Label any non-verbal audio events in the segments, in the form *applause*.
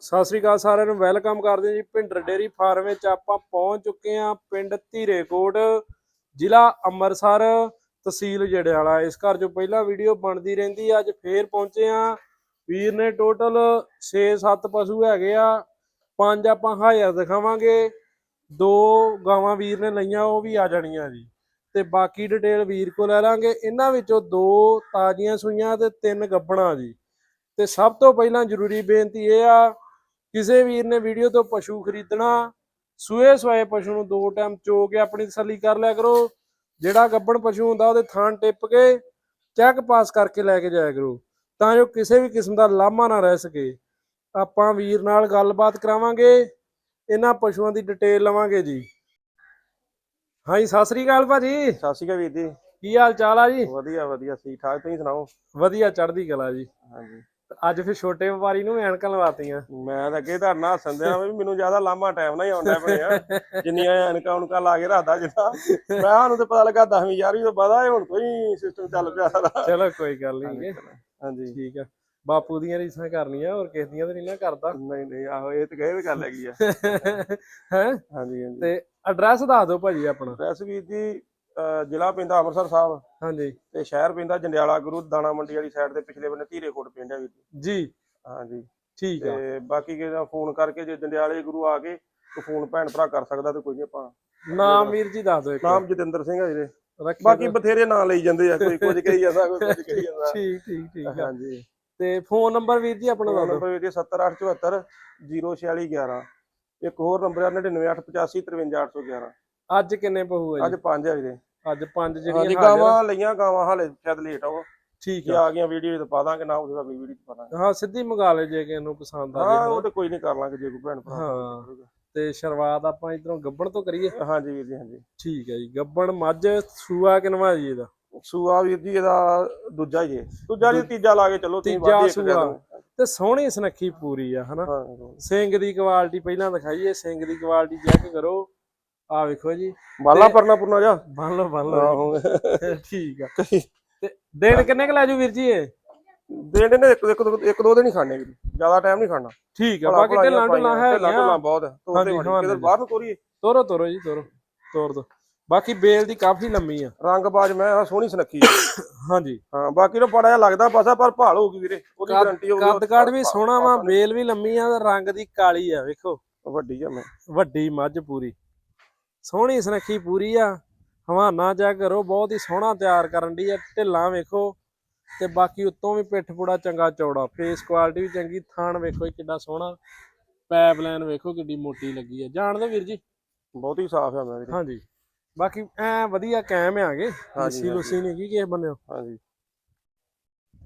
ਸਤਿ ਸ੍ਰੀ ਅਕਾਲ ਸਾਰਿਆਂ ਨੂੰ, ਵੈਲਕਮ ਕਰਦੇ ਹਾਂ ਜੀ ਭਿੰਡਰ ਡੇਰੀ ਫਾਰਮ ਵਿੱਚ ਆਪਾਂ ਪਹੁੰਚ ਚੁੱਕੇ ਹਾਂ ਪਿੰਡ ਧੀਰੇਕੋਟ, ਜ਼ਿਲ੍ਹਾ ਅੰਮ੍ਰਿਤਸਰ, ਤਹਿਸੀਲ ਜੜਿਆਲਾ। ਇਸ ਘਰ ਜੋ ਪਹਿਲਾਂ ਵੀਡੀਓ ਬਣਦੀ ਰਹਿੰਦੀ ਅੱਜ ਫੇਰ ਪਹੁੰਚੇ ਆ ਵੀਰ ਨੇ ਟੋਟਲ 6-7 ਪਸ਼ੂ ਹੈਗੇ ਆ, ਪੰਜ ਆਪਾਂ ਹਾਜ਼ਰ ਦਿਖਾਵਾਂਗੇ। ਦੋ ਗਾਵਾਂ ਵੀਰ ਨੇ ਲਈਆਂ, ਉਹ ਵੀ ਆ ਜਾਣੀਆਂ ਜੀ। ਤੇ ਬਾਕੀ ਡਿਟੇਲ ਵੀਰ ਕੋਲ ਲੈ ਲਾਂਗੇ। ਇਹਨਾਂ ਵਿੱਚੋਂ ਦੋ ਤਾਜ਼ੀਆਂ ਸੂਈਆਂ ਤੇ ਤਿੰਨ ਗੱਬਣਾ ਜੀ। ਤੇ ਸਭ ਤੋਂ ਪਹਿਲਾਂ ਜ਼ਰੂਰੀ ਬੇਨਤੀ ਇਹ ਆ ਕਿਸੇ ਵੀਰ ਨੇ ਵੀਡੀਓ ਤੋਂ ਪਸ਼ੂ ਖਰੀਦਣਾ ਸੂਏ ਸਵਾਏ ਪਸ਼ੂ ਨੂੰ ਦੋ ਟਾਈਮ ਚੋ ਕੇ ਆਪਣੀ ਤਸੱਲੀ ਕਰ ਲਿਆ ਕਰੋ। ਜਿਹੜਾ ਗੱਬਣ ਪਸ਼ੂ ਹੁੰਦਾ ਉਹਦੇ ਥਾਂ ਟਿੱਪ ਕੇ ਚੈੱਕ ਪਾਸ ਕਰਕੇ ਲੈ ਕੇ ਜਾਇਆ ਕਰੋ। ਤਾਂ ਜੋ ਕਿਸੇ ਵੀ ਕਿਸਮ ਦਾ ਲਾਮਾ ਨਾ ਰਹਿ ਸਕੇ। ਆਪਾਂ ਵੀਰ ਨਾਲ ਗੱਲਬਾਤ ਕਰਾਵਾਂਗੇ। ਇਹਨਾਂ ਪਸ਼ੂਆਂ ਦੀ ਡਿਟੇਲ ਲਵਾਂਗੇ ਜੀ। ਹਾਂਜੀ ਸਤਿ ਸ੍ਰੀ ਅਕਾਲ ਭਾਜੀ। ਸਤਿ ਸ਼੍ਰੀ ਅਕਾਲ ਵੀਰ ਜੀ। ਕੀ ਹਾਲ ਚਾਲ ਆ ਜੀ? ਵਧੀਆ ਵਧੀਆ। ਠੀਕ ਠਾਕ ਤੁਸੀਂ ਸੁਣਾਓ? ਵਧੀਆ ਚੜ੍ਹਦੀ ਕਲਾ ਜੀ। ਹਾਂਜੀ। ਅੱਜ ਫਿਰ ਛੋਟੇ ਵਪਾਰੀ ਨੂੰ ਐਨਕਾਂ ਲਵਾਤੀਆਂ। ਮੈਂ ਤਾਂ ਅੱਗੇ ਨਾਲ ਹੱਸਣ ਦਿਆਂ ਵੀ ਮੈਨੂੰ ਜ਼ਿਆਦਾ ਲਾਮਾ ਟਾਈਮ ਨਾਲ ਹੀ ਆਉਂਦਾ ਬਣਿਆ। ਜਿੰਨੀਆਂ ਐਨਕਾਂ ਉਨਕਾਂ ਲਾ ਕੇ ਰੱਖਦਾ ਜਿੱਦਾਂ। ਮੈਂ ਸਾਨੂੰ ਤੇ ਪਤਾ ਲੱਗਾ 10ਵੀਂ 11ਵੀਂ ਤੋਂ ਬਾਅਦ ਇਹ ਹੁਣ ਹੀ ਸਿਸਟਮ ਚੱਲ ਪਿਆ ਸਾਰਾ। ਚਲੋ ਕੋਈ ਗੱਲ ਨਹੀਂ ਹਾਂਜੀ ਠੀਕ ਆ। ਬਾਪੂ ਦੀਆਂ ਰੀਸਾਂ ਕਰਨੀਆਂ ਹੋਰ ਕਿਸੇ ਦੀਆਂ ਤਾਂ ਨਹੀਂ ਨਾ ਕਰਦਾ। ਨਹੀਂ ਨਹੀਂ ਆਹੋ ਇਹ ਤੇ ਕਹੇ ਵੀ ਗੱਲ ਹੈਗੀ ਆ। ਹੈ? ਹਾਂਜੀ ਹਾਂਜੀ। ਤੇ ਐਡਰੈਸ ਦੱਸ ਦਿਓ ਭਾਜੀ ਆਪਣਾ। ਪ੍ਰੈਸ ਵੀਰ ਜੀ ਜ਼ਿਲ੍ਹਾ ਪੈਂਦਾ ਅੰਮ੍ਰਿਤਸਰ ਸਾਹਿਬ ਹਾਂਜੀ। ਤੇ ਸ਼ਹਿਰ ਪੈਂਦਾ ਜੰਡਿਆਲਾ ਗੁਰੂ ਦਾਣਾ ਮੰਡੀ ਵਾਲੀ ਸਾਈਡ ਦੇ ਪਿਛਲੇ ਬੰਨੇ ਧੀਰੇਕੋਟ ਪਿੰਡ ਹੈ ਵੀਰ ਜੀ। ਜੀ। ਹਾਂਜੀ। ਠੀਕ ਆ। ਤੇ ਬਾਕੀ ਕਿਸੇ ਦਾ ਫੋਨ ਕਰਕੇ ਜੇ ਜੰਡਿਆਲੇ ਗੁਰੂ ਆ ਗਏ ਤਾਂ ਫੋਨ ਭੈਣ ਭਰਾ ਕਰ ਸਕਦਾ ਤੇ ਕੋਈ ਨਹੀਂ ਆਪਾਂ ਨਾਮ ਵੀਰ ਜੀ ਦੱਸ ਦਿਓ ਇੱਕ ਨਾਮ ਜਤਿੰਦਰ ਸਿੰਘ ਹੈ ਵੀਰੇ। ਬਾਕੀ ਬਥੇਰੇ ਨਾਂ ਲਈ ਜਾਂਦੇ ਆ ਕੋਈ ਕੁਝ ਕਹੀ ਜਾਂਦਾ ਕੋਈ ਕੁਝ ਕਹੀ ਜਾਂਦਾ। *laughs* ਠੀਕ ਠੀਕ ਠੀਕ ਹਾਂਜੀ। ਤੇ ਫੋਨ ਨੰਬਰ ਵੀਰ ਜੀ ਆਪਣਾ ਦੱਸ ਦਿਓ। ਨੰਬਰ ਵੀਰੇ 70874 04611 ਇੱਕ ਹੋਰ ਨੰਬਰ ਹੈ 9985553811 ਅੱਜ ਕਿੰਨੇ ਪਹੂ ਆ ਅੱਜ ਜੀ ਪੰਜ ਹੈ ਵੀਰੇ। ਅੱਜ ਪੰਜ ਹਾਂਜੀ ਜਿਹੜੀਆਂ ਗਾਵਾਂ ਹਾਜ਼ਰ ਲਈਆਂ ਗਾਵਾਂ ਹਾਲੇ ਸ਼ਾਇਦ ਲੇਟ ਆਓ ਠੀਕ ਜੇ ਆ। ਆ ਗਈਆਂ ਵੀਡੀਓ ਤੇ ਪਾ ਦਾਂਗੇ ਨਾ ਉਹਦੇ ਅਗਲੀ ਵੀਡੀਓ ਚ ਪਾ ਦਾਂਗੇ। ਹਾਂ ਸਿੱਧੀ ਮੰਗਾ ਲੈ ਜੇ ਕਿਸੇ ਨੂੰ ਪਸੰਦ ਆ ਹਾਂ ਜੇ ਉਹ ਤੇ ਕੋਈ ਨਹੀਂ ਕਰ ਲਾਂਗੇ ਜੇ ਕੋਈ ਭੈਣ ਭਰਾ ਹਾਂ। ਤੇ ਸ਼ੁਰੂਆਤ ਆਪਾਂ ਇਧਰੋਂ ਗੱਬਣ ਤੋਂ ਕਰੀਏ। ਹਾਂਜੀ ਵੀਰ ਜੀ ਹਾਂਜੀ। ਠੀਕ ਹੈ ਜੀ ਗੱਬਣ ਮੱਝ ਸੂਆ ਕਿਨਵਾ ਜੀ ਇਹਦਾ? ਸੂਆ ਵੀਰ ਜੀ ਇਹਦਾ ਦੂਜਾ ਹੀ ਹੈ ਦੂਜਾ ਜੀ ਤੀਜਾ ਲਾ ਕੇ ਚੱਲੋ ਤੀਜਾ ਸੂਆ। ਤੇ। ਸੋਹਣੀ ਸੁਨੱਖੀ ਪੂਰੀ ਆ ਹਨਾ? ਹਾਂ ਸਿੰਘ ਦੀ ਕੁਆਲਿਟੀ ਪਹਿਲਾਂ ਦਿਖਾਈਏ ਸਿੰਘ ਦੀ ਕੁਆਲਿਟੀ ਚੈੱਕ ਕਰੋ। ਆ ਵੇਖੋ ਜੀ। ਬਾਲਾ ਪਰਨਾ ਪੁਰਨਾ ਜਾ। ਬੰਨ ਲਓ ਬੰਨ ਲਓ ਆਹੋ। ਜੀ। ਠੀਕ ਆ। ਤੇ ਦਿਨ ਕਿੰਨੇ ਕ ਲੈ ਜੂ ਵੀਰ ਜੀ ਇਹ? ਦੇਣੇ ਨੇ ਇੱਕ ਇੱਕ ਦੋ ਇੱਕ ਦੋ ਦਿਨ ਹੀ ਖਾਣੇ ਵੀਰ ਜ਼ਿਆਦਾ ਟਾਈਮ ਨਹੀਂ ਖਾਣਾ। ਠੀਕ ਆ ਬਾਕੀ ਢਿੱਲਾਂ ਢੁੱਲਾਂ ਹੈ ਢਿੱਲਾਂ ਬਹੁਤ ਹੈ ਹਾਂਜੀ। ਕਿਧਰ ਬਾਹਰ ਨੂੰ ਤੋਰੀਏ? ਤੋਰੋ ਤੋਰੋ ਜੀ ਤੋਰੋ। ਤੋਰ ਦੋ। ਬਾਕੀ ਬੇਲ ਦੀ ਕਾਫੀ ਲੰਮੀ ਆ। ਰੰਗ ਬਾਜ ਮੈਂ ਆਹ ਸੋਹਣੀ ਸੁਨੱਖੀ ਹੈ। ਹਾਂਜੀ। ਹਾਂ ਬਾਕੀ ਨੂੰ ਬੜਾ ਜਿਹਾ ਲੱਗਦਾ ਪਾਸਾ ਪਰ ਭਾਲ ਹੋਊਗੀ ਵੀਰੇ। ਉਹਦੀ ਗਾਰੰਟੀ ਹੋਊਗੀ। ਕੱਦ ਕਾਠ ਵੀ ਸੋਹਣਾ ਵਾ ਬੇਲ ਵੀ ਲੰਮੀ ਆ ਤੇ ਰੰਗ ਦੀ ਕਾਲੀ ਆ ਵੇਖੋ। ਵੱਡੀ ਆ ਮੈਂ। ਵੱਡੀ ਮੱਝ ਪੂਰੀ। ਸੋਹਣੀ ਸੁਨੱਖੀ ਪੂਰੀ ਆ। ਹਵਾਨਾ ਜਾ ਕਰੋ ਬਹੁਤ ਹੀ ਸੋਹਣਾ ਤਿਆਰ ਕਰਨ ਦੀ ਆ। ਢਿੱਲਾਂ ਵੇਖੋ ਤੇ ਬਾਕੀ ਉੱਤੋਂ ਵੀ ਪਿੱਠ ਪੂੜਾ ਚੰਗਾ ਚੌੜਾ ਫੇਸ ਕੁਆਲਿਟੀ ਵੀ ਚੰਗੀ ਥਾਣ ਵੇਖੋ ਕਿੱਡਾ ਸੋਹਣਾ। ਪਾਈਪਲਾਈਨ ਵੇਖੋ ਕਿੱਡੀ ਮੋਟੀ ਲੱਗੀ ਆ। ਜਾਣਦੇ ਵੀਰ ਜੀ। ਬਹੁਤ ਹੀ ਸਾਫ਼ ਆ ਮੈਂ ਵੀਰੇ ਹਾਂਜੀ। ਬਾਕੀ ਐ ਵਧੀਆ ਕਾਇਮ ਆਗੇ ਲੱਸੀ ਲੁੱਸੀ ਨਹੀਂ ਕੀ ਕਿਸੇ ਬੰਨਿਓ। ਹਾਂਜੀ।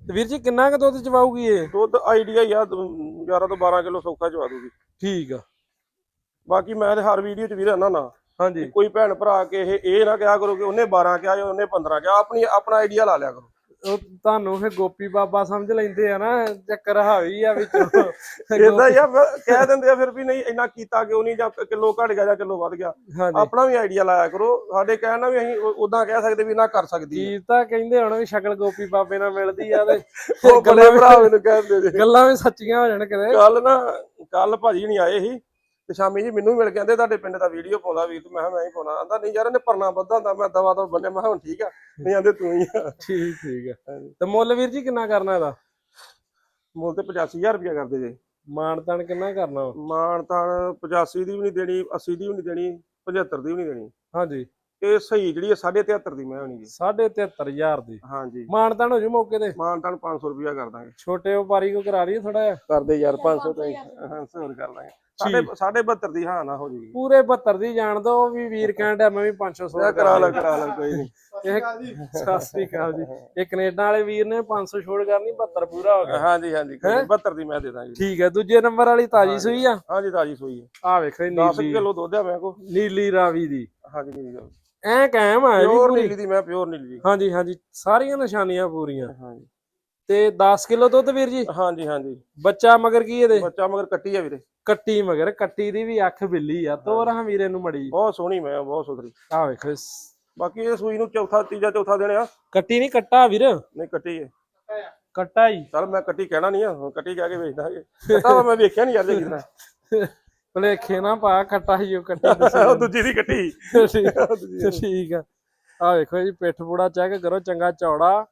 ਤੇ ਵੀਰ ਜੀ ਕਿੰਨਾ ਕੁ ਦੁੱਧ ਚਵਾਊਗੀ ਇਹ? ਦੁੱਧ ਆਈਡੀਆ ਹੀ ਆ 11 ਤੋਂ 12 ਕਿਲੋ ਸੌਖਾ ਚਵਾ ਦੂਗੀ। ਠੀਕ ਆ। ਬਾਕੀ ਮੈਂ ਤੇ ਹਰ ਵੀਡੀਓ 'ਚ ਵੀਰੇ ਨਾ ਨਾ। ਹਾਂਜੀ। ਕੋਈ ਭੈਣ ਭਰਾ ਕੇ ਇਹ ਇਹ ਨਾ ਕਿਹਾ ਕਰੋ ਕਿ ਉਹਨੇ 12 ਕਿਹਾ ਜਾਂ ਉਹਨੇ 15 ਕਿਹਾ ਆਪਣੀ ਆਪਣਾ ਆਈਡੀਆ ਲਾ ਲਿਆ ਕਰੋ। ਉਹ ਤੁਹਾਨੂੰ ਫੇ ਗੋਪੀ ਬਾਬਾ ਸਮਝ ਲੈਂਦੇ ਆ ਨਾ ਚੱਕਰ ਹਾਵੀ ਆ ਵਿੱਚੋਂ। *laughs* ਇਦਾਂ ਫਿਰ ਕਹਿ ਦਿੰਦੇ ਆ ਫਿਰ ਵੀ ਨਹੀਂ ਇੰਨਾ ਕੀਤਾ ਕਿਉਂ ਨਹੀਂ ਜਾਂ ਕਿਲੋ ਘਟ ਗਿਆ ਜਾਂ ਕਿਲੋ ਵੱਧ ਗਿਆ। ਆਪਣਾ ਵੀ ਆਈਡੀਆ ਲਾਇਆ ਕਰੋ ਸਾਡੇ ਕਹਿਣ ਵੀ ਅਸੀਂ ਉਦਾਂ ਕਹਿ ਸਕਦੇ ਵੀ ਨਾ ਕਰ ਸਕਦੀ ਕੀ ਤਾਂ ਕਹਿੰਦੇ ਹੁਣ ਵੀ ਸ਼ਕਲ ਗੋਪੀ ਬਾਬੇ ਨਾਲ ਮਿਲਦੀ ਆ ਤੇ ਉਹ ਬੜੇ ਗੱਲਾਂ ਵੀ- ਭਰਾ ਮੈਨੂੰ ਕਹਿੰਦੇ ਜੀ ਗੱਲਾਂ ਵੀ ਸੱਚੀਆਂ ਹੋ ਜਾਣ ਕਿਤੇ। ਕੱਲ ਨਾ ਕੱਲ ਭਾਜੀ ਨਹੀਂ ਆਏ ਸੀ। ਤੇ ਸ਼ਾਮੀ ਜੀ ਮੈਨੂੰ ਮਿਲ ਕੇ ਕਹਿੰਦੇ ਤੁਹਾਡੇ ਪਿੰਡ ਦਾ ਵੀਡੀਓ ਪਾਉਂਦਾ ਵੀਰ ਤੂੰ। ਮੈਂ ਕਿਹਾ ਮੈਂ ਹੀ ਪਾਉਣਾ। ਆਂਦਾ ਨਹੀਂ ਯਾਰ ਇਹਨੇ ਪਰਨਾ ਬੱਧਾ ਹੁੰਦਾ। ਮੈਂ ਦਵਾ ਦਵਾ ਬੰਨੇ ਮੈਂ ਕਿਹਾ ਹੁਣ ਠੀਕ ਆ। ਨਹੀਂ ਆਂਦੇ ਤੂੰ ਹੀ ਆ। ਠੀਕ ਠੀਕ ਆ। ਤੇ ਮੁੱਲ ਵੀਰ ਜੀ ਕਿੰਨਾ ਕਰਨਾ ਇਹਦਾ? ਮੁੱਲ ਤੇ 85000 ਰੁਪਇਆ ਕਰਦੇ ਜੇ। ਮਾਨਤਨ ਕਿੰਨਾ ਕਰਨਾ ਵਾ? ਮਾਨ ਤਾਂ 85 ਦੀ ਵੀ ਨਹੀਂ ਦੇਣੀ 80 ਦੀ ਵੀ ਨਹੀਂ ਦੇਣੀ 75 ਦੀ ਵੀ ਨਹੀਂ ਦੇਣੀ। ਹਾਂਜੀ। ਇਹ ਸਹੀ ਜਿਹੜੀ ਹੈ 73.5 ਦੀ ਮੈਂ ਹੋਣੀ ਜੀ। 73000 ਦੀ। ਹਾਂਜੀ। ਮਾਨਤਨ ਹੋ ਜੂ ਮੌਕੇ ਤੇ? ਮਾਨ ਤਾਂ 500 ਰੁਪਇਆ ਕਰ ਦਾਂਗੇ। ਛੋਟੇ ਵਪਾਰੀ ਕੋ ਕਰਾ ਲਈਏ ਥੋੜਾ ਜਿਹਾ। ਕਰਦੇ ਯਾਰ 500 ਤਾਂ ਹਾਂ। ਹੋਰ ਕਰ ਲਾਂਗੇ। ਸਾਡੇ ਸਾਢੇ 72 ਦੀ ਹਾਂ ਨਾ ਹੋ ਜੂਗੀ ਪੂਰੇ 72 ਦੀ ਜਾਣ ਦੋ ਵੀ ਵੀਰ ਕਹਿੰਦਾ ਮੈਂ ਵੀ 500 ਮੈਂ ਕਰਾ ਲਾ ਕਰਾ ਲਾ ਕੋਈ ਨਹੀਂ ਇਹ ਸਤਿ ਸ੍ਰੀ ਅਕਾਲ ਜੀ। ਇਹ ਕੈਨੇਡਾ ਵਾਲੇ ਵੀਰ ਨੇ 500 ਛੋੜ ਕਰਨੀ 72 ਪੂਰਾ ਹੋ ਗਿਆ। ਹਾਂਜੀ ਹਾਂਜੀ ਕੋਈ ਨੀ, 72 ਦੀ ਮੈਂ ਦੇ ਦਾਂਗੀ। ਠੀਕ ਹੈ ਦੂਜੇ ਨੰਬਰ ਵਾਲੀ ਤਾਜੀ ਸੂਈ ਆ? ਹਾਂਜੀ ਤਾਜੀ ਸੋਈ ਹੈ ਆ ਵੇਖੋ ਇਹ 10 ਨੀਲੀ। ਕਿਲੋ ਦੁੱਧ ਆ ਮੈਂ ਕੋ ਨੀਲੀ ਰਾਵੀ ਦੀ। ਹਾਂਜੀ ਨੀਲੀ ਦਾ ਐ ਕਾਇਮ ਆ ਪਿਓਰ ਪੂਰੀ? ਨੀਲੀ ਦੀ ਮੈਂ ਪਿਓਰ ਨੀਲੀ ਦੀ। ਹਾਂਜੀ ਹਾਂਜੀ ਸਾਰੀਆਂ ਨਿਸ਼ਾਨੀਆਂ ਪੂਰੀਆਂ। ਹਾਂਜੀ। ਤੇ 10 ਕਿਲੋ ਦੁੱਧ ਵੀਰ ਜੀ? ਹਾਂਜੀ ਹਾਂਜੀ। ਬੱਚਾ ਮਗਰ ਕੀ ਇਹਦੇ? ਬੱਚਾ ਮਗਰ ਕੱਟੀ ਆ ਵੀਰੇ। ਕੱਟੀ ਮਗਰ ਕੱਟੀ ਦੀ ਵੀ ਅੱਖ ਬਿੱਲੀ ਆ। ਤੋਰ ਹਾਂ ਵੀਰੇ ਨੂੰ ਮੜੀ। ਬਹੁਤ ਸੋਹਣੀ ਮੈਂ ਬਹੁਤ ਸੁਥਰੀ। ਆ ਵੇਖੋ ਬਾਕੀ ਇਹ ਸੂਈ ਨੂੰ ਚੌਥਾ ਤੀਜਾ ਚੌਥਾ ਦਿਨ ਆ। ਕੱਟੀ ਨਹੀਂ ਕੱਟਾ ਵੀਰ? ਨਹੀਂ ਕੱਟੀ ਹੈ ਕੱਟਾ ਹੀ। ਚੱਲ ਮੈਂ ਕੱਟੀ ਕਹਿਣਾ ਨਹੀਂ ਆ ਹੁਣ ਕੱਟੀ ਕਹਿ ਕੇ ਵੇਚ ਦਾਂਗੇ। ਕੱਟਾ ਮੈਂ ਵੇਖਿਆ ਨਹੀਂ ਯਾਰ ਜੇ ਕਿਦਾਂ ਭਲੇਖੇ ਨਾ ਪਾ ਕੱਟਾ ਹੀ ਉਹ ਕੱਟੀ ਉਹ ਦੂਜੀ ਦੀ ਕੱਟੀ। ਠੀਕ ਠੀਕ ਆ। ਆ ਵੇਖੋ ਜੀ ਪਿੱਠ ਪੂੜਾ ਚੈੱਕ ਕਰੋ ਚੰਗਾ ਚੌੜਾ।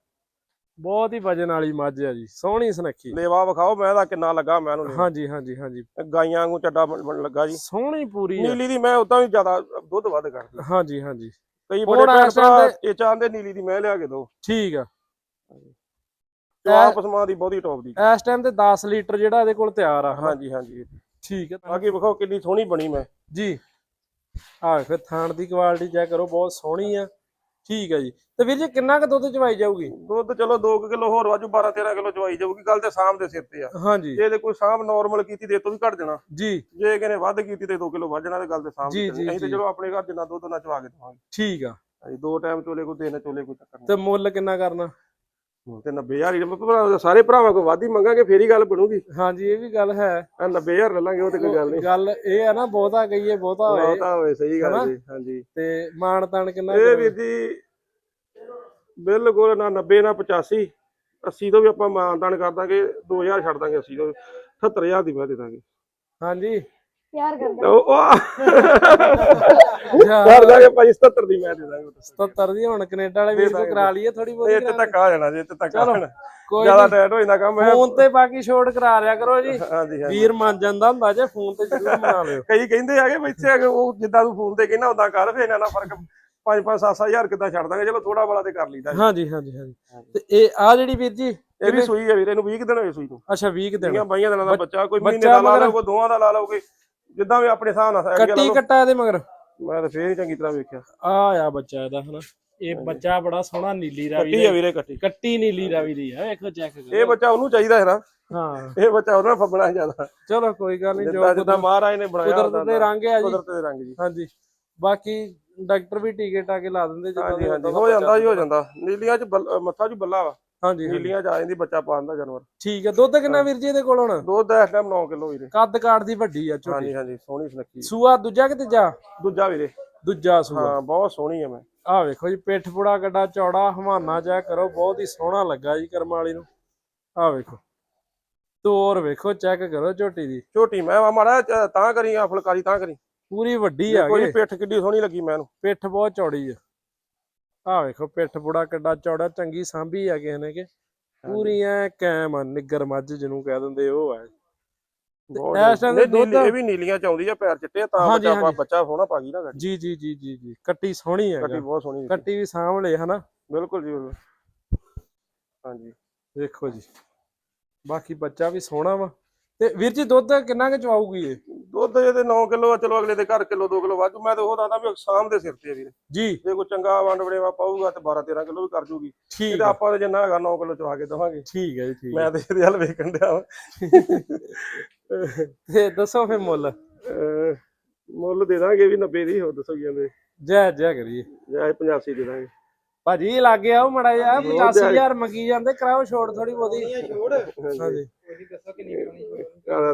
ਬਹੁਤ ਹੀ ਵਜਨ ਵਾਲੀ ਮੱਝ ਆ ਜੀ ਸੋਹਣੀ ਸੁਨੱਖੀ। ਲੇਵਾ ਵਿਖਾਓ ਮੈਂ ਦਾ ਕਿੰਨਾ ਲੱਗਾ ਮੈਂ ਉਹਨੂੰ ਹਾਂਜੀ ਹਾਂਜੀ ਹਾਂਜੀ। ਗਾਈਆਂ ਵਾਂਗੂ ਚੱਡਾ ਬਣ- ਲੱਗਾ ਜੀ। ਸੋਹਣੀ ਪੂਰੀ ਨੀਲੀ ਦੀ ਮੈਂ ਉਦਾਂ ਵੀ ਜ਼ਿਆਦਾ ਦੁੱਧ ਵੱਧ ਕਰਦੀ। ਹਾਂਜੀ ਹਾਂਜੀ। ਕਈ ਬੜੇ ਭੈਣ ਤੇ- ਇਹ ਚਾਹੁੰਦੇ ਨੀਲੀ ਦੀ ਮੈਂ ਲਿਆ ਕੇ ਦੋ। ਠੀਕ ਆ। ਜਵਾਬ ਪਸਮਾ ਦੀ ਬਹੁਤੀ ਟੌਪ ਦੀ। ਇਸ ਟਾਈਮ ਤੇ 10 ਲੀਟਰ ਜਿਹੜਾ ਇਹਦੇ ਕੋਲ ਤਿਆਰ ਆ? ਹਾਂਜੀ ਹਾਂਜੀ। ਠੀਕ ਆ। ਬਾਕੀ ਵਿਖਾਓ ਕਿੰਨੀ ਸੋਹਣੀ ਬਣੀ ਮੈਂ। ਜੀ। ਆ ਫਿਰ ਥਾਣ ਦੀ ਕੁਆਲਿਟੀ ਚੈੱਕ ਕਰੋ ਬਹੁਤ ਸੋਹਣੀ ਆ। ਠੀਕ ਆ ਜੀ। ਤੇ ਵੀਰ ਜੀ ਕਿੰਨਾ ਕੁ ਦੁੱਧ ਚਵਾਈ ਜਾਊਗੀ? ਦੁੱਧ ਚਲੋ 2 ਕਿਲੋ ਹੋਰ ਵਾਜੂ 12 13 ਕਿਲੋ ਚਵਾਈ ਜਾਊਗੀ। ਗੱਲ ਤੇ ਸਾਂਭ ਦੇ ਸਿਰ ਤੇ ਆ। ਹਾਂਜੀ। ਜੇ ਤੇ ਕੋਈ ਸਾਂਭ ਨਾਰਮਲ ਕੀਤੀ ਇਹ ਤੋਂ ਵੀ ਘਟ ਜਾਣਾ। ਜੀ। ਜੇ ਕਿਨੇ ਵੱਧ ਕੀਤੀ ਤੇ 2 ਕਿਲੋ ਵੱਧ ਜਾਣਾ ਤੇ ਗੱਲ ਤੇ ਜੀ, ਦੀ ਜੀ, ਅਸੀਂ ਤੇ। ਚਲੋ ਆਪਣੇ ਘਰ ਜਿੰਨਾ ਦੁੱਧ ਨਾ ਚਵਾ ਕੇ ਦਵਾਂਗੇ। ਠੀਕ ਆ। ਹਾਂਜੀ ਦੋ ਟਾਈਮ ਚੋਲੇ ਕੋਈ ਦਿਨ ਚੋਲੇ ਕੋਈ ਚੱਕਰ ਤੇ ਮੁੱਲ ਕਿੰਨਾ ਕਰਨਾ? ਤੇ 90000 ਹੀ ਭਰਾ- ਸਾਰੇ ਭਰਾਵਾਂ ਕੋਲ ਵੱਧ ਹੀ ਮੰਗਾਂਗੇ ਫੇਰ ਹੀ ਗੱਲ ਬਣੂਗੀ। ਹਾਂਜੀ ਇਹ ਵੀ ਗੱਲ ਹੈ। ਆ 90000 ਲੈ ਲਾਂਗੇ ਉਹ ਤੇ ਕੋਈ ਗੱਲ ਨਹੀਂ। ਗੱਲ ਇਹ ਆ ਨਾ ਬਹੁਤਾ ਕਹੀਏ ਬਹੁਤਾ ਹੋਏ। ਤਾਂ ਹੋਵੇ ਸਹੀ ਹਨਾ? ਗੱਲ ਜੀ ਹਾਂਜੀ। ਤੇ ਮਾਣ ਤਾਣ ਕਿੰਨਾ ਇਹ? ਵੀਰ ਜੀ ਬਿਲਕੁਲ ਨਾ 90 ਨਾ 85 80 ਤੋਂ ਵੀ ਆਪਾਂ ਮਾਨਦਾਨ ਕਰ ਦਾਂਗੇ 2000 ਛੱਡ ਦਾਂਗੇ 80 ਤੋਂ ਵੀ। 78000 ਦੀ ਮੈਂ ਦੇ ਦਾਂਗੇ। ਹਾਂਜੀ। ਪਿਆਰ ਕਰਦਾ ਉਹ ਯਾਰ, ਕਰ ਦਾਂਗੇ ਭਾਈ 77 ਦੀ ਮੈਂ ਦੇ ਦਾਂਗੇ 77 ਦੀ ਹੁਣ ਕੈਨੇਡਾ ਵਾਲੇ ਵੀਰ ਤੋਂ ਕਰਾ ਲਈਏ ਥੋੜੀ ਬਹੁਤੀ ਇਹ ਤੇ ਧੱਕਾ ਹੋ ਜਾਣਾ ਜੀ ਤੇ ਧੱਕਾ ਚਲੋ, ਕੋਈ ਜ਼ਿਆਦਾ ਟਾਈਟ ਹੋ ਜਾਂਦਾ ਕੰਮ। ਹੈ ਫੋਨ ਤੇ ਬਾਕੀ ਛੋਟ ਕਰਾ ਲਿਆ ਕਰੋ ਜੀ। ਵੀਰ ਮੰਨ ਜਾਂਦਾ ਹੁੰਦਾ ਜੇ ਫੋਨ ਤੇ ਜ਼ਰੂਰ ਮਨਾ *laughs* ਲਿਓ। ਕਈ ਕਹਿੰਦੇ ਆਗੇ ਵੀ ਇੱਥੇ ਆ ਕੇ ਉਹ ਜਿੱਦਾਂ ਤੂੰ ਫੋਨ ਤੇ ਕਹਿੰਦਾ ਉਦਾਂ ਕਰ ਫੇਰ ਇਹਨਾਂ ਨਾਲ ਫ਼ਰਕ 5 5 7 7000 ਕਿੱਦਾਂ ਛੱਡ ਦਾਂਗੇ। ਚਲੋ ਥੋੜਾ ਬੜਾ ਤੇ ਕਰ ਲਈਦਾ ਜੀ। ਹਾਂਜੀ ਹਾਂਜੀ ਹਾਂਜੀ ਤੇ ਇਹ ਆ ਜਿਹੜੀ ਵੀਰ ਜੀ ਇਹ ਵੀ ਸੂਈ ਹੈ ਵੀਰੇ ਇਹਨੂੰ 20 ਦਿਨ ਹੋਏ ਸੂਈ ਨੂੰ ਅੱਛਾ 20 ਕੁ ਦਿਨ। ਵੀਹਾਂ ਬਾਈਆਂ ਦਿਨਾਂ ਦਾ ਬੱਚਾ ਕੋਈ ਮਹੀਨੇ ਦਾ ਲਾ ਲਓ ਕੋਈ ਦੋਵਾਂ ਦਾ ਲਾ ਲਓ ਕੋਈ ਜਿੱਦਾਂ ਵੀ ਆਪਣੇ ਹਿਸਾਬ ਨਾਲ ਲਾ ਕੱਟੀ ਲਓ। ਕੱਟਾ ਇਹਦੇ ਮਗਰ? ਮੈਂ ਤਾਂ ਫੇਰ ਹੀ ਚੰਗੀ ਤਰ੍ਹਾਂ ਵੇਖਿਆ। ਆ ਆ ਬੱਚਾ ਇਹਦਾ ਹਨਾ ਇਹ ਬੱਚਾ ਬੜਾ ਸੋਹਣਾ ਨੀਲੀ ਰਾਵੀ ਕੱਟੀ ਆ ਵੀਰੇ ਕੱਟੀ। ਕੱਟੀ ਨੀਲੀ ਰਾਵੀ ਦੀ ਆ ਵੇਖੋ ਚੈੱਕ ਕਰੋ। ਇਹ ਬੱਚਾ ਉਹਨੂੰ ਚਾਹੀਦਾ ਹੈ ਨਾ। ਹਾਂ। ਇਹ ਬੱਚਾ ਉਹਨਾਂ ਫੱਬਣਾ ਜ਼ਿਆਦਾ। ਚਲੋ ਕੋਈ ਗੱਲ ਨਹੀਂ ਜੋ ਜਿੱਦਾਂ ਜਿੱਦਾਂ ਮਹਾਰਾਜ ਨੇ ਬਣਾਇਆ ਕੁਦਰਤ ਦੇ ਰੰਗ ਆ ਜੀ। ਕੁਦਰਤ ਦੇ ਰੰਗ ਜੀ। ਹਾਂਜੀ। ਬਾਕੀ ਡਾਕਟਰ ਵੀ ਟੀਕੇ ਟਾਕੇ ਲਾ ਦਿੰਦੇ ਜਿੱਦਾਂ ਹਾਂਜੀ ਦਾ ਹਾਂਜੀ। ਹੁੰਦਾ ਹੋ ਜਾਂਦਾ ਜੀ ਹੋ ਜਾਂਦਾ। ਨੀਲੀਆਂ ਚ ਬੱਲ- ਮੱਥਾ ਚ ਬੱਲਾ ਵਾ। ਹਾਂਜੀ। ਨੀਲੀਆਂ ਚ ਆ ਜਾਂਦੀ ਬੱਚਾ ਪਾਉਣ ਦਾ ਜਾਨਵਰ। ਠੀਕ ਹੈ ਦੁੱਧ ਕਿੰਨਾ ਵੀਰ ਜੀ ਇਹਦੇ ਕੋਲ ਹੁਣ? ਦੁੱਧ ਇਸ ਟਾਈਮ 9 ਕਿਲੋ ਵੀਰੇ। ਕੱਦ ਕਾਠ ਦੀ ਵੱਡੀ ਆ ਛੋਟੀ। ਹਾਂਜੀ ਹਾਂਜੀ ਸੋਹਣੀ ਸੁਨੱਖੀ। ਸੂਆ ਦੂਜਾ ਕਿ ਤੀਜਾ? ਦੂਜਾ ਵੀਰੇ। ਦੂਜਾ ਸੂਆ। ਹਾਂ ਬਹੁਤ ਸੋਹਣੀ ਹੈ ਮੈਂ। ਆਹ ਵੇਖੋ ਜੀ ਪਿੱਠ ਪੁੜਾ ਗੱਡਾ ਚੌੜਾ ਹਵਾਨਾ ਚੈੱਕ ਕਰੋ ਬਹੁਤ ਹੀ ਸੋਹਣਾ ਲੱਗਾ ਜੀ ਕਰਮ ਵਾਲੀ ਨੂੰ। ਆਹ ਵੇਖੋ ਤੋਰ ਵੇਖੋ ਚੈੱਕ ਕਰੋ ਝੋਟੀ ਦੀ। ਝੋਟੀ ਮੈਂ ਮਾੜਾ ਜਿਹਾ, ਤਾਂ ਕਰੀ ਆ ਫੁਲਕਾਰੀ ਤਾਂ ਕਰੀ। ਪੂਰੀ ਵੱਡੀ ਆ ਕੋਈ ਗਈ ਪਿੱਠ ਕਿੱਡੀ ਸੋਹਣੀ ਲੱਗੀ ਮੈਨੂੰ। ਪਿੱਠ ਬਹੁਤ ਚੌੜੀ ਆ। ਆਹ ਵੇਖੋ ਪਿੱਠ ਪੁੜਾ ਕਿੱਡਾ ਚੌੜਾ ਚੰਗੀ ਸਾਂਭੀ ਆ ਕਿਸੇ ਨੇ ਕਿ। ਪੂਰੀ ਐ ਕੈਮ ਆ, ਨਿੱਗਰ ਮੱਝ ਜਿਹਨੂੰ ਕਹਿ ਦਿੰਦੇ ਉਹ ਆ। ਬਹੁਤ ਇਸ time ਨਹੀਂ, ਦੁੱਧ- ਨੀਲੀ- ਇਹ ਵੀ ਨੀਲੀਆਂ ਚ ਆਉਂਦੀ ਆ ਪੈਰ ਚਿੱਟੇ ਆ, ਤਾਂ ਹਾਂਜੀ, ਬੱਚਾ ਆਪਾਂ ਹਾਂਜੀ। ਬੱਚਾ ਸੋਹਣਾ ਪਾ ਗਈ ਨਾ ਗੱਡੀ। ਜੀ ਜੀ ਜੀ ਜੀ ਜੀ। ਕੱਟੀ ਸੋਹਣੀ ਕੱਟੀ ਹੈ ਬਹੁਤ ਸੋਹਣੀ ਕੱਟੀ ਵੀ ਸਾਂਭ ਲਏ ਹਨਾ? ਬਿਲਕੁਲ ਜੀ ਬਿਲਕੁਲ। ਹਾਂਜੀ। ਵੇਖੋ ਜੀ। ਬਾਕੀ ਬੱਚਾ ਵੀ ਸੋਹਣਾ ਵਾ। ਤੇ ਵੀਰ ਜੀ ਦੁੱਧ ਕਿੰਨਾ ਕੁ ਚਵਾਊਗੀ ਇਹ? ਦੁੱਧ ਇਹਦੇ 9 ਕਿਲੋ ਆ ਚਲੋ ਅਗਲੇ ਦੇ ਘਰ ਕਿਲੋ 2 ਕਿਲੋ ਵਾਧੂ ਮੈਂ ਤਾਂ ਉਹ ਦੱਸਦਾ ਵੀ ਸ਼ਾਮ ਦੇ ਸਿਰ ਤੇ ਵੀਰੇ। ਜੀ। ਜੇ ਕੋਈ ਚੰਗਾ ਵੰਡ ਵੜੇਵਾ ਪਾਊਗਾ ਤੇ 12 13 ਕਿਲੋ ਵੀ ਕਰ ਜੂਗੀ। ਠੀਕ ਆ। ਆਪਾਂ ਤੇ ਜਿੰਨਾ ਹੈਗਾ 9 ਕਿਲੋ ਚਵਾ ਕੇ ਦਵਾਂਗੇ। ਠੀਕ ਹੈ ਜੀ ਠੀਕ ਮੈਂ ਤੇ ਇਹਦੇ ਹਲ ਵੇਖਣ। ਹੈ ਤੇ ਦੱਸੋ ਫੇ ਮੁੱਲ। ਮੁੱਲ ਦੇ ਦਾਂਗੇ ਵੀ 90 ਦੀ ਹੋਰ ਦੱਸੋ ਕੀ ਕਹਿੰਦੇ। ਜੈ ਜੈ ਕਰੀਏ। ਜਾਂ 85 ਦੇ ਦਾਂਗੇ। ਭਾਜੀ ਲੱਗੇ ਆਓ ਮੜਾ ਜਾ ਬਹੁਤ 85000 ਮੰਗੀ ਜਾਂਦੇ ਕਰਾਓ ਛੋੜ ਥੋੜੀ ਹਾਂਜੀ।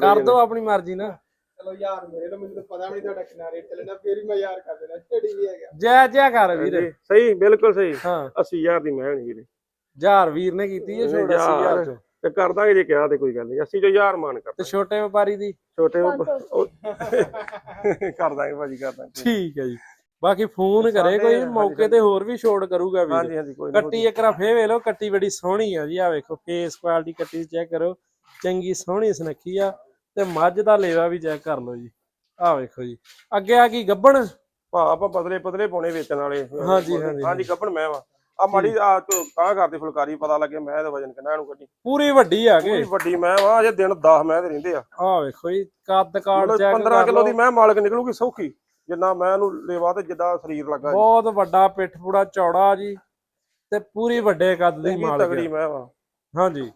ਕਰ ਦੋ ਆਪਣੀ ਮਰਜ਼ੀ ਨਾਲ ਚਲੋ ਯਾਰ ਮੇਰੇ ਤੋਂ ਮੈਨੂੰ ਤਾਂ ਪਤਾ ਵੀ ਨਹੀਂ ਤੁਹਾਡਾ ਕਿੰਨਾ ਰੇਟ ਚੱਲਣਾ ਫੇਰ ਹੀ ਮੈਂ ਯਾਰ ਕਰ ਦੇਣਾ ਝੜੀ ਵੀ ਹੈਗਾ। ਜੈ ਜੈ ਕਰ ਵੀਰ। ਸਹੀ ਬਿਲਕੁਲ ਸਹੀ। ਹਾਂ। 80000 ਦੀ ਮੈਂ ਨਹੀਂ ਵੀਰੇ ਹਜ਼ਾਰ ਵੀਰ ਨੇ ਕੀਤੀ ਹੈ ਛੋੜ 80000 ਚ। ਤੇ ਕਰ ਦਾਂਗੇ ਜੇ ਕਿਹਾ ਤੇ ਕੋਈ ਗੱਲ ਨਹੀਂ 80 ਜੋ 1000 ਮਾਨ ਕਰ ਤੇ ਛੋਟੇ ਵਪਾਰੀ ਦੀ। ਛੋਟੇ ਉਹ- ਉਹ- *laughs* ਕਰ ਦਾਂਗੇ ਭਾਜੀ ਕਰ ਦਾਂਗੇ। ਠੀਕ ਹੈ ਜੀ। ਬਾਕੀ ਫੋਨ ਕਰੇ ਕੋਈ ਮੌਕੇ ਤੇ ਹੋਰ ਵੀ ਛੋੜ ਕਰੂਗਾ ਵੀਰ। ਹਾਂਜੀ ਹਾਂਜੀ ਕੋਈ ਕੱਟੀ ਇੱਕ ਰਾ ਫੇ ਵੇ ਲੋ ਕੱਟੀ ਬੜੀ ਸੋਹਣੀ ਆ ਜੀ ਆ ਵੇਖੋ ਫੇਸ ਕੁਆਲਿਟੀ ਕੱਟੀ ਚੈੱਕ ਕਰੋ ਚੰਗੀ ਸੋਹਣੀ ਸੁਨੱਖੀ ਆ ਤੇ ਮੱਝ ਦਾ ਲੇਵਾ ਵੀ ਚੈੱਕ ਕਰ ਲਓ ਜੀ। ਆ ਵੇਖੋ ਜੀ ਅੱਗੇ ਆ ਕੀ ਗੱਬਣ। ਭਾ ਆਪਾਂ ਪਤਲੇ ਪਤਲੇ ਪਾਉਣੇ ਵੇਚਣ ਵਾਲੇ। ਹਾਂਜੀ, ਹਾਂਜੀ, ਹਾਂਜੀ ਗੱਪਣ ਮੈਂ ਵਾ। ਆ ਮਾੜੀ ਆ ਤਾਂ ਕਰਦੇ ਫੁਲਕਾਰੀ ਪਤਾ ਲੱਗੇ ਮੈਂ ਇਹਦਾ ਵਜਨ ਕਿੰਨਾ ਇਹਨੂੰ ਕੱਢੀ। ਪੂਰੀ ਵੱਡੀ ਆ ਪੂਰੀ ਕੇ ਵੱਡੀ ਮੈਂ ਵਾ ਅਜੇ ਦਿਨ 10 ਮੈਂ ਤੇ ਰਹਿੰਦੇ ਆ। ਆ ਵੇਖੋ ਜੀ ਕੱਦ ਮਤਲਬ ਚੈੱਕ 15 ਕਿਲੋ ਦੀ ਮੈਂ ਮਾਲਕ ਨਿਕਲੂਗੀ ਸੌਖੀ। ਜਿੰਨਾ ਮੈਂ ਇਹਨੂੰ ਲੇਵਾ ਤੇ ਜਿੱਦਾਂ ਸਰੀਰ ਲੱਗਾ ਜੀ। ਬਹੁਤ ਵੱਡਾ ਪਿੱਠ ਪੂੜਾ ਚੌੜਾ ਜੀ ਤੇ ਪੂਰੀ ਵੱਡੇ ਕੱਦ ਦੀ ਇੰਨੀ ਮਾਲਕ ਤਗੜੀ। ਮੈਂ ਵਾ। ਹਾਂਜੀ।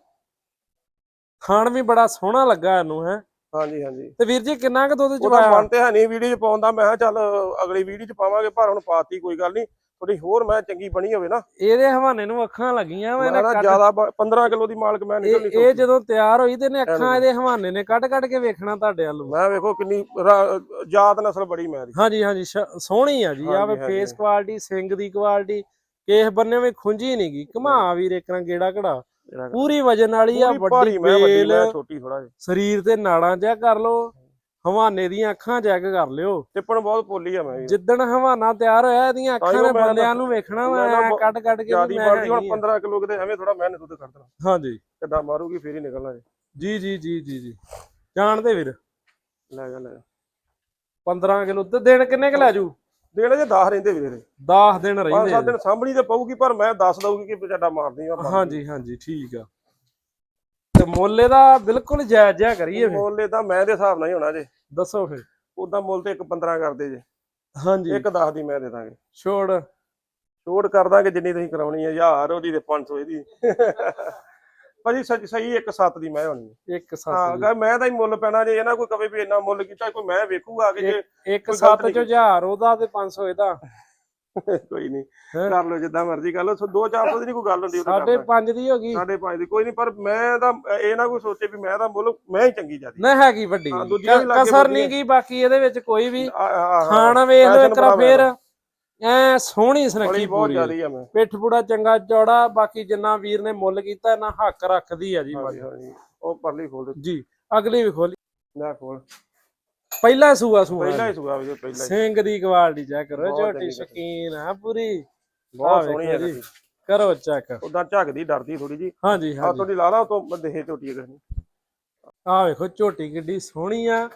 ਖਾਣ ਵੀ ਬੜਾ ਸੋਹਣਾ ਲੱਗਾ ਇਹਨੂੰ ਹੈ। ਹਾਂਜੀ ਹਾਂਜੀ। ਤੇ ਵੀਰ ਜੀ ਕਿੰਨਾ ਕੁ ਦੁੱਧ ਉਹਦਾ ਚਵਾਇਆ? ਮਨ ਤੇ ਹੈ ਨਹੀਂ ਵੀਡੀਓ ਚ ਪਾਉਂਦਾ ਮੈਂ ਕਿਹਾ ਚੱਲ ਅਗਲੀ ਵੀਡੀਓ ਚ ਪਾਵਾਂਗੇ ਪਰ ਹੁਣ ਪਾਤੀ ਕੋਈ ਗੱਲ ਨਹੀਂ ਥੋੜੀ ਹੋਰ ਮੈਂ ਚੰਗੀ ਬਣੀ ਹੋਵੇ ਨਾ। ਇਹਦੇ ਹਵਾਨੇ ਨੂੰ ਅੱਖਾਂ ਲੱਗੀਆਂ ਵਾ ਮੈਂ ਇਹਨੇ ਨਾ ਕੱਢ ਜ਼ਿਆਦਾ 15 ਕਿਲੋ ਦੀ ਮਾਲਕ ਮੈਂ ਨਿਕਲਣੀ ਇਹ ਜਦੋਂ ਤਿਆਰ ਹੋਈ ਤੇ ਇਹਨੇ ਅੱਖਾਂ ਇਹਦੇ ਹਵਾਨੇ ਨੇ ਕੱਢ ਕੱਢ ਕੇ ਵੇਖਣਾ ਤੁਹਾਡੇ ਵੱਲ। ਨੂੰ। ਮੈਂ ਵੇਖੋ ਕਿੰਨੀ ਜਾਤ ਨਸਲ ਬੜੀ ਮੈਂ ਦੀ ਹਾਂਜੀ ਹਾਂਜੀ ਸੋਹਣੀ ਆ ਜੀ। ਆ ਵੇ। ਫੇਸ ਕੁਆਲਿਟੀ ਸਿੰਗ ਦੀ ਕੁਆਲਿਟੀ ਕੇਸ ਬੰਨੇ ਵੀ ਖੁੰਝੀ ਨੀ ਗੀ। ਘਮਾ ਵੀਰ ਇੱਕ ਨਾ ਗੇੜਾ ਘੜਾ। ਪੂਰੀ ਵਜਨ ਵਾਲੀ ਆ ਵੱਡੀ ਬੇਲ। ਛੋਟੀ ਥੋੜਾ ਜਿਹਾ। ਸਰੀਰ ਤੇ ਨਾੜਾਂ ਚੈੱਕ ਕਰ ਲਓ। ਹਵਾਨੇ ਦੀਆਂ ਅੱਖਾਂ ਚੈੱਕ ਕਰ ਲਿਓ। ਟਿੱਪਣ ਬਹੁਤ ਪੋਲੀ ਆ ਮੈਂ ਜਿੱਦਣ ਹਵਾਨਾ ਤਿਆਰ ਹੋਇਆ ਇਹਦੀਆਂ ਅੱਖਾਂ ਨੇ ਮੈਂ ਬੰਦਿਆਂ ਨੂੰ ਵੇਖਣਾ ਮੈਂ ਕੱਢ ਕੱਢ ਕੇ ਜਿਆਦੀ ਮੈਂ ਮਾਰਦੀ ਹੁਣ ਹੈਗੀ ਆ। 15 ਕਿਲੋ ਕਿਤੇ ਐਵੇਂ ਥੋੜਾ ਮਿਹਨਤ ਦੁੱਧ ਕੱਢ ਦੇਣਾ ਹਾਂਜੀ। ਕਿੱਦਾਂ ਮਾਰੂਗੀ ਫੇਰ ਹੀ ਨਿਕਲਣਾ ਜੀ ਜੀ ਜੀ ਜੀ ਜੀ। ਜਾਣਦੇ ਵੀਰ। ਲੈ ਜਾ ਲੈ ਜਾ। 15 ਕਿਲੋ ਤੇ ਦਿਨ ਕਿੰਨੇ ਕ ਲੈ ਜੂ? ਦੇਣੇ ਜੇ 10 ਰਹਿੰਦੇ ਵੀਰੇ 10 ਦਿਨ ਰਹਿੰਦੇ ਸੱਤ ਦਿਨ ਸਾਂਭਣੀ ਤੇ ਪਊਗੀ ਪਰ ਮੈਂ ਦੱਸ ਦਊਗੀ ਕਿ ਬਚਾਡਾ ਮਾਰਦੀ ਆ ਹਾਂਜੀ ਹਾਂਜੀ ਠੀਕ ਆ। ਤੇ ਮੁੱਲ ਇਹਦਾ ਬਿਲਕੁਲ ਜਾਇਜ਼ ਜਿਹਾ ਕਰੀਏ ਫਿਰ। ਮੁੱਲ ਤਾਂ ਮੈਂ ਦੇ ਹਿਸਾਬ ਨਾਲ ਹੀ ਹੋਣਾ ਜੇ। ਦੱਸੋ ਫਿਰ। ਉਦਾਂ ਮੁੱਲ ਤੇ ਇੱਕ 15 ਕਰਦੇ ਜੇ। ਹਾਂਜੀ। ਇੱਕ 10 ਦੀ ਮੈਂ ਦੇ ਦਾਂਗੇ। ਛੋੜ। ਛੋਟ ਕਰ ਦਾਂਗੇ ਜਿੰਨੀ ਤੁਸੀਂ ਕਰਾਉਣੀ ਹੈ। 1000 ਉਹਦੀ ਤੇ 500 ਇਹਦੀ। ਭਾਜੀ ਸੱਚ ਸਹੀ ਇੱਕ 7 ਦੀ ਮੈਂ ਹੋਣੀ ਹੈ। ਇੱਕ ਹਾਂ ਸੱਤ ਗਾ ਮੈਂ ਤਾਂ ਹੀ ਮੁੱਲ ਪੈਣਾ ਜੇ ਇਹ ਨਾ ਕੋਈ ਕਵੇ ਵੀ ਇੰਨਾ ਮੁੱਲ ਕੀਤਾ ਕੋਈ ਮੈਂ ਵੇਖੂਗਾ ਕਿ ਜੇ ਦੀ। ਇੱਕ ਕੋਈ ਸੱਤ ਗਲਤ ਚੋਂ 1000 ਉਹਦਾ ਤੇ 500 ਇਹਦਾ। ਕੋਈ ਨਹੀਂ? ਕਰ ਲਓ ਜਿੱਦਾਂ ਮਰਜ਼ੀ ਕਰ ਲਓ। ਸੋ 2-400 ਦੀ ਨਹੀਂ ਕੋਈ ਗੱਲ ਹੁੰਦੀ ਸਾਢੇ ਪੰਜ ਦੀ ਹੋ ਗਈ। ਸਾਢੇ ਪੰਜ ਦੀ ਕੋਈ ਨਹੀਂ ਪਰ ਮੈਂ ਤਾਂ ਇਹ ਨਾ ਕੋਈ ਸੋਚੇ ਵੀ ਮੈਂ ਤਾਂ ਮੁੱਲ ਮੈਂ ਹੀ ਚੰਗੀ ਜਾਂਦੀ ਨਾ ਹੈਗੀ ਵੱਡੀ। ਕਸਰ। ਨਹੀਂ ਗਈ ਬਾਕੀ ਇਹਦੇ ਵਿੱਚ ਕੋਈ ਵੀ ਖਾਣਾ ਵੇਖ ਲਓ ਇੱਕ ਫੇਰ। ਐ ਸੋਹਣੀ ਸੁਨੱਖੀ ਬਹੁਤ ਜ਼ਿਆਦੀ ਆ ਮੈਂ। ਪਿੱਠ ਪੂੜਾ ਚੰਗਾ ਚੌੜਾ ਬਾਕੀ ਜਿੰਨਾ ਵੀਰ ਨੇ ਮੁੱਲ ਕੀਤਾ ਨਾ ਹੱਕ ਰੱਖਦੀ ਆ ਜੀ ਉਹ ਪਰਲੀ ਖੋਲ ਦੇ। ਜੀ ਅਗਲੀ ਵੀ ਖੋਲੀ। ਨਾ ਖੋਲ। ਪਹਿਲਾ ਸੂਆ ਸੂਆ ਪਹਿਲਾਂ ਹੀ ਸੁਗਾ ਵੀ ਪਹਿਲਾਂ ਹੀ ਸਿੰਘ ਦੀ ਕੁਆਲਿਟੀ ਚੈੱਕ ਕਰੋ ਝੋਟੀ ਸ਼ਕੀਨ ਆ ਪੂਰੀ। ਬਹੁਤ ਸੋਹਣੀ ਹੈ ਜੀ। ਕਰੋ ਚੈੱਕ। ਉਦਾਂ ਝੱਗਦੀ ਡਰਦੀ ਥੋੜੀ ਜੀ ਹਾਂਜੀ ਆ ਹਾਂਜੀ। ਤੁਹਾਡੀ ਲਾ ਲਾ ਤੋਂ ਦੇਹੇ ਝੋਟੀ ਕਰਨੀ ਆ ਵੇਖੋ ਝੋਟੀ ਕਿੱਡੀ ਸੋਹਣੀ ਆ।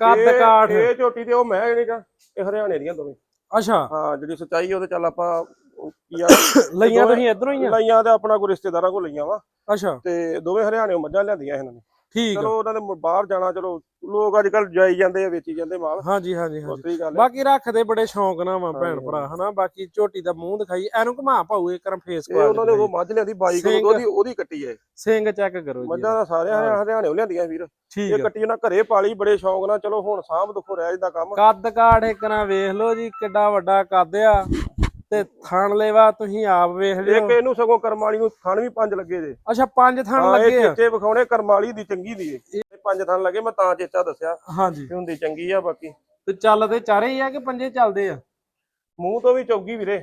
ਕੱਦ ਕਾਠ। ਇਹ ਝੋਟੀ ਤੇ ਉਹ ਮੈਂ ਜਿਹੜੀ ਨਾ ਇਹ ਹਰਿਆਣੇ ਦੀਆਂ ਦੋਵੇਂ। ਅੱਛਾ। ਹਾਂ ਜਿਹੜੀ ਸਚਾਈ ਉਹ ਤੇ ਚੱਲ ਆਪਾਂ ਉਹ ਕੀ ਆ? *coughs* ਲਈਆਂ ਤੁਸੀਂ ਇਧਰੋਂ ਹੀ ਆ? ਲਈਆਂ ਤੇ ਆਪਣਾ ਕੋਈ ਰਿਸ਼ਤੇਦਾਰਾਂ ਕੋਲ ਲਈਆਂ ਵਾ। ਅੱਛਾ। ਤੇ ਦੋਵੇਂ ਹਰਿਆਣੇੋਂ ਮੱਝਾਂ ਲਿਆਂਦੀਆਂ ਇਹਨਾਂ ਨੇ। ਠੀਕ ਚਲੋ ਉਹਨਾਂ ਮੁ- ਬਾਹਰ ਜਾਣਾ ਚਲੋ ਲੋਕ ਅੱਜ ਕੱਲ ਜਾਈ ਜਾਂਦੇ ਆ ਵੇਚੀ ਜਾਂਦੇ ਮਾਲ। ਹਾਂਜੀ ਹਾਂਜੀ ਹਾਂਜੀ। ਉਸੇ ਗੱਲ ਹੈ ਬਾਕੀ ਰੱਖਦੇ ਬੜੇ ਸ਼ੌਂਕ ਨਾਲ ਵਾ ਭੈਣ ਹਾਂਜੀ, ਭਰਾ ਹਨਾ? ਬਾਕੀ ਝੋਟੀ ਦਾ ਮੂੰਹ ਦਿਖਾਈ ਐਨੂੰ ਘੁਮਾ ਪਾਉ ਇੱਕ ਰਾਂ ਫੇਸ ਇਹ ਉਹਨਾਂ ਨੇ ਉਹ ਮੱਝ ਲਿਆਂਦੀ 22 ਸਿੰਘ। ਕਿਲੋ ਉਹਦੀ ਉਹਦੀ ਕੱਟੀ ਹੈ ਸਿੰਘ ਚੈੱਕ ਕਰੋ ਜੀ। ਮੱਝਾਂ ਦਾ ਸਾਰੇ ਹਰਿਆ- ਹਰਿਆਣੇੋਂ ਲਿਆਂਦੀਆਂ ਵੀਰ। ਠੀਕ ਇਹ ਆ। ਕੱਟੀ ਉਹਨਾਂ ਘਰੇ ਪਾਲੀ ਬੜੇ ਸ਼ੌਂਕ ਨਾਲ ਚਲੋ ਹੁਣ ਸਾਂਭ ਦੁੱਖੋ ਰਹਿ ਜਾਂਦਾ ਕੰਮ। ਕੱਦ ਕਾਠ ਇੱਕ ਨਾ ਵੇਖ ਲਓ ਜੀ ਕਿੱਡਾ ਵੱਡਾ ਕੱਦ ਆ। ਤੇ ਥਣ ਲੈਵਾ ਤੁਸੀਂ ਆਪ ਵੇਖ ਲਿਓ। ਇੱਕ ਇਹਨੂੰ ਸਗੋਂ ਕਰਮਾਲੀ ਨੂੰ ਥਣ ਵੀ ਪੰਜ ਲੱਗੇ ਜੇ। ਅੱਛਾ ਪੰਜ ਥਣ ਹਾਂ ਇਹ ਲੱਗੇ ਆ? ਚੇਚੇ ਵਿਖਾਉਣੇ ਕਰਮਾਲੀ ਦੀ ਚੰਗੀ ਦੀ ਏ। ਇਹ ਪੰਜ ਥਣ ਲੱਗੇ ਮੈਂ ਤਾਂ ਚੇਚਾ ਦੱਸਿਆ ਹਾਂਜੀ। ਕਿ ਹੁੰਦੀ ਚੰਗੀ ਆ ਬਾਕੀ। ਤੇ ਚੱਲਦੇ ਚਾਰੇ ਹੀ ਆ ਕਿ ਪੰਜੇ ਚੱਲਦੇ ਆ? ਮੂੰਹ ਤੋਂ ਵੀ ਚੌਗੀ ਵੀਰੇ।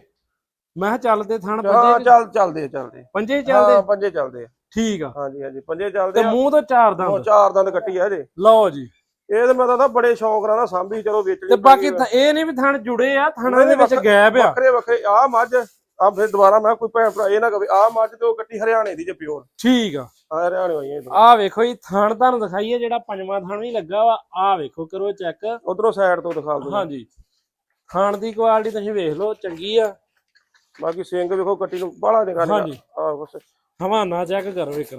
ਮੈਂ ਕਿਹਾ ਚੱਲਦੇ ਥਣ ਹਾਂ ਪੰਜੇ ਚੱਲ ਚੱਲਦੇ ਆ, ਚੱਲਦੇ ਆ। ਪੰਜੇ ਹੀ ਹਾਂ ਚੱਲਦੇ ਪੰਜੇ ਚੱਲਦੇ ਆ। ਠੀਕ ਆ। ਹਾਂਜੀ ਹਾਂਜੀ ਪੰਜੇ ਚੱਲਦੇ ਤੇ ਆ। ਮੂੰਹ ਤੋਂ ਚਾਰ ਉਹ ਦੰਦ ਚਾਰ ਦੰਦ ਕੱਟੀ ਆ ਜੇ ਲਓ ਜੀ। ਇਹ ਤੇ ਮੈਂ ਤਾਂ ਬੜੇ ਸ਼ੌਂਕ ਨਾਲ ਨਾ ਸਾਂਭੀ ਚਲੋ ਵੇਚਣੀ ਤੇ ਬਾਕੀ ਇਹ ਨਹੀਂ ਵੀ ਥਣ ਜੁੜੇ ਆ ਥਣਾਂ ਦੇ ਵਿੱਚ ਵੱਖ- ਗੈਪ ਆ। ਵੱਖਰੇ ਵੱਖਰੇ ਆ ਮੱਝ ਆ ਫਿਰ ਦੁਬਾਰਾ ਮੈਂ ਕੋਈ ਭੈਣ ਭਰਾ ਇਹ ਨਾ ਕਵੇ ਆ ਮੱਝ ਤੇ ਉਹ ਕੱਟੀ ਹਰਿਆਣੇ ਦੀ ਜੇ ਪਿਓਰ। ਠੀਕ ਆ। ਆ ਹਰਿਆਣੇ ਹੋਈਆਂ ਆ ਵੇਖੋ ਜੀ ਥਣ ਤੁਹਾਨੂੰ ਦਿਖਾਈਏ ਜਿਹੜਾ ਪੰਜਵਾਂ ਥਣ ਵੀ ਲੱਗਾ ਵਾ ਆ ਵੇਖੋ ਕਰੋ ਚੈੱਕ। ਉਧਰੋਂ ਸਾਈਡ ਤੋਂ ਦਿਖਾ ਦੋ ਹਾਂਜੀ। ਥਣ ਦੀ ਕੁਆਲਿਟੀ ਤੁਸੀਂ ਵੇਖ ਲਓ ਚੰਗੀ ਆ। ਬਾਕੀ ਸਿੰਘ ਵੇਖੋ ਕੱਟੀ ਨੂੰ ਬਾਹਲਾ ਨਿਕਾ ਹਾਂਜੀ। ਆ ਬਸ। ਹਵਾਨਾ ਚੈੱਕ ਕਰੋ ਇੱਕ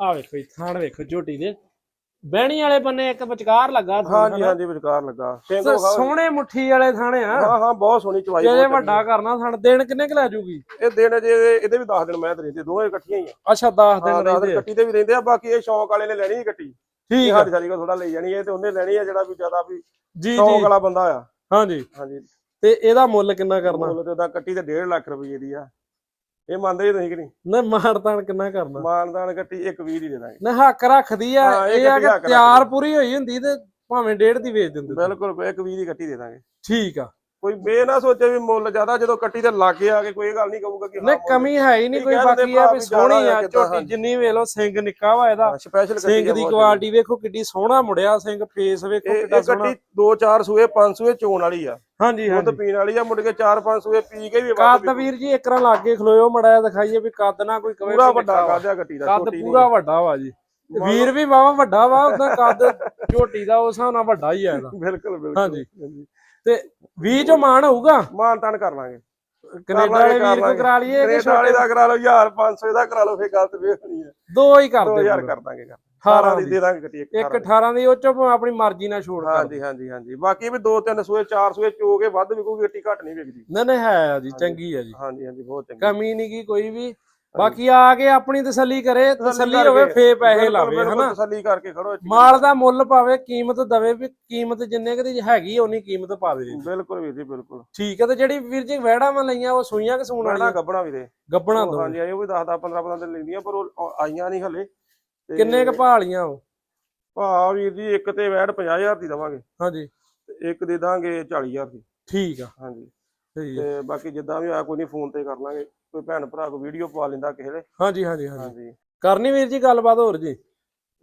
ਆ ਵੇਖੋ ਜੀ ਥਣ ਵੇਖੋ ਝੋਟੀ ਦੇ। ਬਹਿਣੀ ਵਾਲੇ ਬੰਨੇ ਇੱਕ ਵਿਚਕਾਰ ਲੱਗਾ ਥਣ ਹਾਂਜੀ। ਹਾਂਜੀ ਵਿਚਕਾਰ ਲੱਗਾ। ਸੋਹਣੇ ਮੁੱਠੀ ਵਾਲੇ ਥਾਣੇ ਆ। ਹਾਂ ਹਾਂ ਬਹੁਤ ਸੋਹਣੀ ਚਵਾਈ ਜੇ ਬਹੁਤ ਵੱਡਾ ਕਰਨਾ ਥਣ ਦਿਨ ਕਿੰਨੇ ਕੁ ਲੈ ਜੂਗੀ? ਚੰਗੀ। ਇਹ ਦਿਨ ਜੇ ਇਹਦੇ ਵੀ 10 ਦਿਨ ਮੈਂ ਤੇ ਰਹਿੰਦੇ ਦੋਵੇਂ ਇਕੱਠੀਆਂ ਹੀ ਆ। ਅੱਛਾ 10 ਹਾਂ ਦਿਨ 10 ਰਹਿੰਦੇ ਦਿਨ ਆ। ਕੱਟੀ ਤੇ ਵੀ ਰਹਿੰਦੇ ਆ ਬਾਕੀ ਇਹ ਸ਼ੌਂਕ ਵਾਲੇ ਨੇ ਲੈਣੀ ਹੀ ਕੱਟੀ ਠੀਕ ਇਹ ਆ। ਸਾਡੀ ਸਾਰੀ ਕੋ ਥੋੜਾ ਲਈ ਜਾਣੀ ਹੈ ਤੇ ਉਹਨੇ ਲੈਣੀ ਆ ਜਿਹੜਾ ਵੀ ਜ਼ਿਆਦਾ ਵੀ ਜੀ ਸ਼ੌਂਕ ਜੀ ਵਾਲਾ ਬੰਦਾ ਆ। ਹਾਂਜੀ। ਹਾਂਜੀ। ਤੇ ਇਹਦਾ ਮੁੱਲ ਕਿੰਨਾ ਕਰਨਾ? ਮੁੱਲ ਤੇ ਉਹਦਾ ਕੱਟੀ ਤੇ 1.5 ਲੱਖ ਰੁਪਏ ਦੀ ਆ। ਇਹ ਮੰਨਦੇ ਹੀ ਤੁਸੀਂ ਕਿ ਨਹੀਂ? ਨਾ ਮਾਰਤਾਨ ਕਿੰਨਾ ਕਰਨਾ? ਮਾਨਦਾਨ ਕੱਟੀ ਇੱਕ 20 ਦੀ ਦੇ ਦਾਂਗੇ। ਨਾ ਹੱਕ ਰੱਖਦੀ ਆ ਹਾਂ, ਇਹ ਇਹ ਆ ਹੱਕ ਕਿ ਤਿਆਰ। ਪੂਰੀ ਹੋਈ ਹੁੰਦੀ ਤੇ ਭਾਵੇਂ ਡੇਢ ਦੀ ਵੇਚ ਦਿੰਦੇ ਬਿਲਕੁਲ ਇੱਕ 20 ਦੀ ਕੱਟੀ ਦੇ ਦਾਂਗੇ। ਠੀਕ ਆ। ਕੋਈ ਬੇ ਨਾ ਸੋਚੇ ਵੀ ਮੁੱਲ ਜ਼ਿਆਦਾ ਜਦੋਂ ਕੱਟੀ ਤੇ ਲਾਗੇ ਆ ਕੇ ਕੋਈ ਇਹ ਗੱਲ ਨਹੀਂ ਕਹੂਗਾ ਕਿ ਨਹੀਂ ਕਮੀ ਹੈ ਹੀ ਨਹੀਂ ਇਹ ਕੋਈ ਬਾਕੀ ਆ ਵੀ ਸੋਹਣੀ ਆ ਆ ਕਿੱਦਾਂ, ਝੋਟੀ। ਜਿੰਨੀ ਵੇਖ ਲਓ ਸਿੰਘ ਨਿੱਕਾ ਵਾ ਇਹਦਾ। ਸਪੈਸ਼ਲ ਸਿੰਘ ਦੀ ਕੁਆਲਿਟੀ ਵੇਖੋ ਕਿੱਡੀ ਸੋਹਣਾ ਮੁੜਿਆ ਸਿੰਘ ਫੇਸ ਵੇਖੋ ਇਹ ਕਿੱਡਾ ਇਹ ਸੋਹਣਾ। ਕੱਟੀ 2-4 ਸੂਏ 5 ਸੂਏ ਚੋਣ ਵਾਲੀ ਆ। ਹਾਂਜੀ ਦੁੱਧ ਹਾਂਜੀ। ਪੀਣ ਵਾਲੀ ਆ ਮੁੜ ਕੇ 4-5 ਸੂਏ ਪੀ ਕੇ ਵੀ ਕੱਦ ਵੀਰ ਜੀ ਇੱਕ ਰਾਂ ਲਾਗੇ ਖਲੋਇਓ ਮੜਾਇਆ ਦਿਖਾਈਏ ਵੀ ਕੱਦ ਨਾ ਕੋਈ ਕਵੇ ਪੂਰਾ ਵੱਡਾ ਨਿੱਕਾ ਵਾ। ਕਾਦਿਆ ਕੱਟੀ ਦਾ ਕੱਦ ਛੋਟੀ ਪੂਰਾ ਵੱਡਾ ਵਾ ਜੀ। ਵੀਰ ਵੀ ਵਾਵਾ ਵੱਡਾ ਵਾ ਉਹਦਾ ਕੱਦ ਝੋਟੀ ਦਾ ਉਸ ਹਿਸਾਬ ਨਾਲ ਵੱਡਾ ਹੀ ਆ ਇਹਦਾ। ਬਿਲਕੁਲ ਬਿਲਕੁਲ। ਹਾਂਜੀ। ਤੇ 20 ਚੋਂ ਮਾਨ ਹੋਊਗਾ? ਮਾਨ ਤਾਨ ਕਰ ਲਾਂਗੇ। ਕੈਨੇਡਾ ਵਾਲੇ ਵੀਰ ਕੋ ਕਰਾ ਲਈਏ ਕਿ ਵਾਲੇ ਦਾ ਕਰਾ ਲਓ 1500 ਦਾ ਕਰਾ ਲਓ ਫੇਰ ਗੱਲ ਤੇ ਵੇਖਣੀ ਹੈ। ਦੋ ਹੀ ਕਰ ਦਿਓ 2000 ਕਰ ਦਾਂਗੇ ਕਰ 18 18 ਦੀ ਦੇ। ਦਾਂਗੇ ਕੱਟੀ ਇੱਕ ਇੱਕ 18 18 ਦੀ ਉਹ ਚੋਂ ਆਪਣੀ ਮਰਜ਼ੀ ਨਾਲ ਛੋੜ ਕਰ। ਹਾਂਜੀ ਹਾਂਜੀ ਹਾਂਜੀ। ਬਾਕੀ ਵੀ 2-3 ਸੂਏ 4 ਸੂਏ ਚੋ ਕੇ ਵੱਧ ਵਿਕੂਗੀ ਗੱਟੀ ਘੱਟ ਨਹੀਂ ਵਿਕਦੀ। ਨਹੀਂ ਨਹੀਂ ਹੈ ਜੀ ਚੰਗੀ ਹੈ ਜੀ। ਹਾਂਜੀ ਹਾਂਜੀ ਬਹੁਤ ਚੰਗੀ। ਕਮੀ ਨਹੀਂ ਕੀ ਕੋਈ ਵੀ। ਬਾਕੀ ਆ ਕੇ ਆਪਣੀ ਤਸੱਲੀ ਕਰੇ ਤਸੱਲੀ ਹੋਵੇ ਫੇ ਪੈਸੇ ਲਾਵੇ ਹਨਾ? ਤਸੱਲੀ ਕਰਕੇ ਖੜੋ। ਮਾਲ ਦਾ ਮੁੱਲ ਪਾਵੇ ਕੀਮਤ ਦਵੇ ਵੀ ਕੀਮਤ ਜਿੰਨੇ ਕੁ ਦੀ ਹੈਗੀ ਓਨੀ ਕੀਮਤ ਪਾਵੇ ਬਿਲਕੁਲ ਵੀਰ ਜੀ ਬਿਲਕੁਲ। ਠੀਕ ਹੈ ਤੇ ਜਿਹੜੀ ਵੀਰ ਜੀ ਵਹਿੜਾਂ ਮੈਂ ਲਈਆਂ ਉਹ ਸੂਈਆਂ ਕਿ ਸੂਣ ਵਾਲੀਆਂ? ਗੱਬਣਾ ਵੀਰੇ। ਗੱਬਣਾ ਦੋ। ਹਾਂਜੀ ਉਹ ਵੀ 10 10 15 15 ਦਿਨ ਲੈਂਦੀਆਂ ਪਰ ਉਹ ਆਈਆਂ ਨਹੀਂ ਹਲੇ। ਕਿੰਨੇ ਕ ਭਾਲੀਆਂ ਉਹ? ਭਾ ਵੀਰ ਜੀ ਇੱਕ ਤੇ ਵੈੜ 50000 ਦੀ ਦਵਾਂਗੇ। ਹਾਂਜੀ। ਤੇ ਇੱਕ ਦੇ ਦਾਂਗੇ 40000 ਦੀ। ਠੀਕ ਆ। ਹਾਂਜੀ। ਤੇ ਬਾਕੀ ਜਿੱਦਾਂ ਵੀ ਆ ਕੋਈ ਨਹੀਂ ਫੋਨ ਤੇ ਕਰ ਲਾਂਗੇ। ਕੋਈ ਭੈਣ ਭਰਾ ਕੋ ਵੀਡੀਓ ਪਵਾ ਲੈਂਦਾ ਕਿਸੇ ਦੇ। ਹਾਂਜੀ ਹਾਂਜੀ ਹਾਂਜੀ। ਹਾਂਜੀ। ਕਰਨੀ ਵੀਰ ਜੀ ਗੱਲਬਾਤ ਹੋਰ ਜੀ?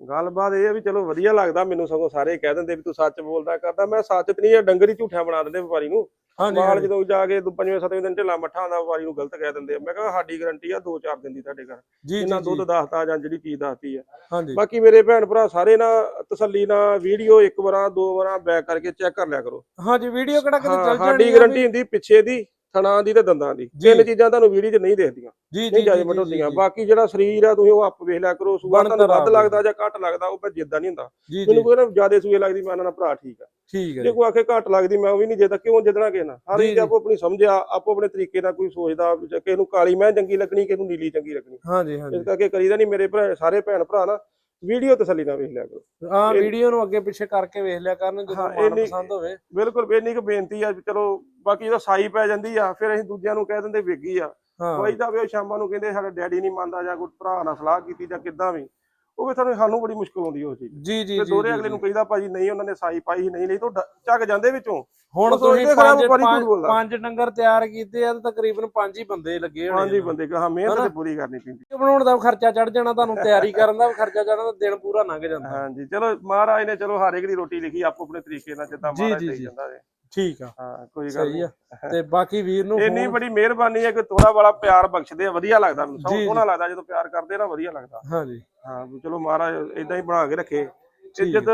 ਗੱਲਬਾਤ ਇਹ ਆ ਵੀ ਚਲੋ ਵਧੀਆ ਲੱਗਦਾ ਮੈਨੂੰ ਸਗੋਂ ਸਾਰੇ ਕਹਿ ਦਿੰਦੇ ਵੀ ਤੂੰ ਸੱਚ ਬੋਲਦਾ ਕਰਦਾ। ਮੈਂ ਸੱਚ ਤੇ ਨਹੀਂ ਇਹ ਡੰਗਰ ਹੀ ਝੂਠਾ ਬਣਾ ਦਿੰਦੇ ਵਪਾਰੀ ਨੂੰ। ਹਾਂਜੀ ਮਾਲ ਜਦੋਂ ਜਾ ਕੇ ਦੂ- ਪੰਜਵੇਂ ਸੱਤਵੇਂ ਦਿਨ ਢਿੱਲਾ ਮੱਠਾ ਆਉਂਦਾ ਵਪਾਰੀ ਨੂੰ ਗਲਤ ਕਹਿ ਦਿੰਦੇ ਆ। ਮੈਂ ਕਿਹਾ ਸਾਡੀ ਗਾਰੰਟੀ ਆ 2-4 ਦਿਨ ਦੀ ਤੁਹਾਡੇ ਘਰ। ਜੀ ਜਿੰਨਾ ਦੁੱਧ ਦੱਸਦਾ ਜਾਂ ਜਿਹੜੀ ਚੀਜ਼ ਦੱਸਦੀ ਆ। ਹਾਂਜੀ। ਬਾਕੀ ਮੇਰੇ ਭੈਣ ਭਰਾ ਸਾਰੇ ਨਾ ਤਸੱਲੀ ਨਾਲ ਵੀਡੀਓ ਇੱਕ ਵਾਰਾਂ ਦੋ ਵਾਰਾਂ ਬੈਕ ਕਰਕੇ ਚੈੱਕ ਕਰ ਲਿਆ ਕਰੋ। ਹਾਂਜੀ ਵੀਡੀਓ ਕਿਹੜਾ ਕਿਤੇ ਹਾਂ, ਚੱਲ ਜਾਣੀ ਸਾਡੀ ਆ ਗਾਰੰਟੀ ਹੁੰਦੀ ਪਿੱਛੇ ਦੀ। ਥਣਾ ਦੀ ਤੇ ਦੰਦਾਂ ਦੀ। ਤਿੰਨ ਚੀਜ਼ਾਂ ਤੁਹਾਨੂੰ ਵੀਡੀਓ 'ਚ ਨਹੀਂ ਦਿਖਦੀਆਂ। ਜੀ ਜੀ ਨਹੀਂ ਜਾਇ ਜੀ, ਮਟ ਜੀ, ਹੁੰਦੀਆਂ ਬਾਕੀ ਜਿਹੜਾ ਸਰੀਰ ਆ ਤੁਸੀਂ ਉਹ ਆਪ ਵੇਖ ਲਿਆ ਕਰੋ। ਸੂਆ ਤੁਹਾਨੂੰ ਵੱਧ ਲੱਗਦਾ ਜਾਂ ਘੱਟ ਲੱਗਦਾ ਉਹ ਮੈਂ ਜਿੱਦਾਂ ਨਹੀਂ ਹੁੰਦਾ। ਮੈਨੂੰ ਕੋਈ ਨਾ ਜ਼ਿਆਦਾ ਸੂਏ ਲੱਗਦੀ ਮੈਂ ਨਾ ਭਰਾ ਠੀਕ ਆ। ਠੀਕ ਹੈ ਜੇ ਕੋਈ ਆਖੇ ਘੱਟ ਲੱਗਦੀ ਮੈਂ ਉਹ ਵੀ ਨਹੀਂ ਜਿੱਦਾਂ ਕਿਉਂ ਜਿੱਦਣਾ ਕਿਸੇ ਨਾਲ? ਹਰ ਇੱਕ। ਆਪੋ ਆਪਣੀ ਸਮਝਿਆ ਆਪੋ ਆਪਣੇ ਤਰੀਕੇ ਨਾਲ ਕੋਈ ਸੋਚਦਾ ਕਿਸੇ ਨੂੰ ਕਾਲੀ ਮੈਂ ਚੰਗੀ ਲੱਗਣੀ ਕਿਸੇ ਨੂੰ ਨੀਲੀ ਚੰਗੀ ਲੱਗਣੀ। ਹਾਂਜੀ ਹਾਂਜੀ। ਇਸ ਕਰਕੇ ਕਰੀਦਾ ਨਹੀਂ ਮੇਰੇ ਭਰਾ ਸਾਰੇ ਭੈਣ ਭਰਾ ਨਾ ਵੀਡੀਓ ਤਸੱਲੀ ਨਾਲ ਵੇਖ ਲਿਆ ਕਰੋ। ਇਹ- ਵੀਡੀਓ ਨੂੰ ਅੱਗੇ ਪਿੱਛੇ ਕਰਕੇ ਵੇਖ ਲਿਆ ਕਰਨ ਜਦੋਂ ਹਾਂ, ਮਨ ਇੰਨੀ- ਪਸੰਦ ਹੋਵੇ। ਬਿਲਕੁਲ ਬੇਨੀ ਕੁ ਬੇਨਤੀ ਆ ਚਲੋ ਬਾਕੀ ਜਦੋਂ ਸਾਈ ਪੈ ਜਾਂਦੀ ਆ ਫਿਰ ਅਸੀਂ ਦੂਜਿਆਂ ਨੂੰ ਕਹਿ ਦਿੰਦੇ ਵੇਗੀ ਆ। ਹਾਂ। ਕੋਈ ਦਾ ਵੀ ਉਹ ਸ਼ਾਮਾਂ ਨੂੰ ਕਹਿੰਦੇ ਸਾਡਾ ਡੈਡੀ ਨਹੀਂ ਮੰਨਦਾ ਜਾਂ ਕੋਈ ਭਰਾ ਨਾਲ ਸਲਾਹ ਕੀਤੀ ਜਾਂ ਕਿੱਦਾਂ ਵੀ। ਉਹ ਵੀ ਸਾਨੂੰ ਸਾਨੂੰ ਬੜੀ ਮੁਸ਼ਕਲ ਆਉਂਦੀ ਉਹ ਚੀਜ਼ ਜੀ ਜੀ ਤੇ ਦੋਰੇ ਅਗਲੇ। ਨੂੰ ਕਹੀਦਾ ਭਾਜੀ ਨਹੀਂ ਉਹਨਾਂ ਨੇ ਸਾਈ ਪਾਈ ਸੀ, ਨਹੀਂ ਨਹੀਂ ਤੋਂ ਚੱਕ ਜਾਂਦੇ ਵਿੱਚੋਂ ਹੁਣ ਤੁਸੀਂ ਪੰਜ ਪੰਜ-। ਪੰਜ ਡੰਗਰ ਤਿਆਰ ਕੀਤੇ ਆ ਤੇ ਤਕਰੀਬਨ ਪੰਜ ਹੀ ਬੰਦੇ ਲੱਗੇ ਹੋਣੇ ਹਾਂਜੀ ਆ। ਬੰਦੇ ਕਹਾ ਮਿਹਨਤ ਹਨਾ? ਤੇ ਪੂਰੀ ਕਰਨੀ ਪੈਂਦੀ ਬਣਾਉਣ ਦਾ ਖਰਚਾ ਚੜ ਜਾਣਾ ਤੁਹਾਨੂੰ ਤਿਆਰੀ ਕਰਨ ਦਾ ਖਰਚਾ ਚੜਨਾ ਦਿਨ ਪੂਰਾ ਲੰਘ ਜਾਂਦਾ ਹਾਂਜੀ ਚਲੋ ਮਹਾਰਾਜ ਨੇ ਚਲੋ ਹਰ ਇੱਕ ਦੀ ਰੋਟੀ ਲਿਖੀ ਆਪੋ ਆਪਣੇ ਤਰੀਕੇ ਨਾਲ ਜਿੱਦਾਂ ਮਹਾਰਾਜ ਜੀ। ਜਾਂਦਾ ਹੈ ਠੀਕ ਆ ਹਾਂ ਕੋਈ ਗੱਲ ਨਹੀਂ ਤੇ ਬਾਕੀ ਵੀਰ ਨੂੰ ਇੰਨੀ ਬੜੀ ਮਿਹਰਬਾਨੀ ਹੈ ਕਿ ਥੋੜਾ ਬੜਾ ਪਿਆਰ ਬਖਸ਼ਦੇ ਆ ਵਧੀਆ ਲੱਗਦਾ ਮੈਨੂੰ ਸਭ। ਸੋਹਣਾ ਲੱਗਦਾ ਜਦੋਂ ਪਿਆਰ ਕਰਦੇ ਨਾ ਵਧੀਆ ਲੱਗਦਾ ਹਾਂਜੀ ਹਾਂ ਵੀ ਚਲੋ ਮਹਾਰਾਜ ਇਦਾਂ ਹੀ ਬਣਾ ਕੇ ਰੱਖੇ। ਤੇ। ਜਦ